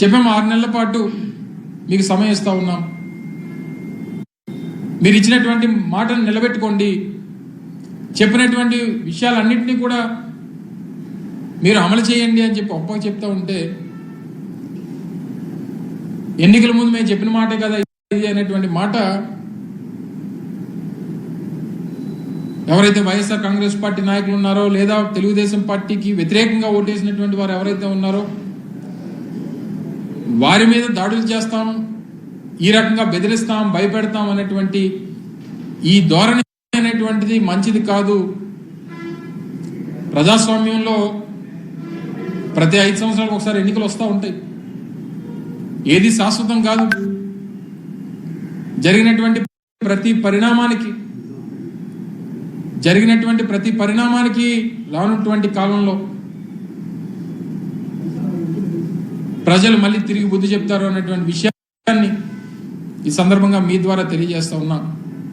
చెప్పాము ఆరు నెలల పాటు మీకు సమయం ఇస్తా ఉన్నాం. మీరు ఇచ్చినటువంటి మాటను నిలబెట్టుకోండి. చెప్పినటువంటి విషయాలన్నింటినీ కూడా మీరు అమలు చేయండి అని చెప్పి ఒప్పగా చెప్తా ఉంటే ఎన్నికల ముందు మేము చెప్పిన మాటే కదా ఇది అనేటువంటి మాట ఎవరైతే వైఎస్ఆర్ కాంగ్రెస్ పార్టీ నాయకులు ఉన్నారో లేదా తెలుగుదేశం పార్టీకి వ్యతిరేకంగా ఓటేసినటువంటి వారు ఎవరైతే ఉన్నారో వారి మీద దాడులు చేస్తాం ఈ రకంగా బెదిరిస్తాం భయపెడతాం అనేటువంటి ఈ ధోరణి అనేటువంటిది మంచిది కాదు. ప్రజాస్వామ్యంలో ప్రతి ఐదు సంవత్సరాలకు ఒకసారి ఎన్నికలు వస్తూ ఉంటాయి. ఏది శాశ్వతం కాదు. జరిగినటువంటి ప్రతి పరిణామానికి జరిగినటువంటి ప్రతి పరిణామానికి రానున్నటువంటి కాలంలో ప్రజలు మళ్ళీ తిరిగి బుద్ధి చెప్తారు అన్నటువంటి విషయాన్ని ఈ సందర్భంగా మీ ద్వారా తెలియజేస్తా ఉన్నాను.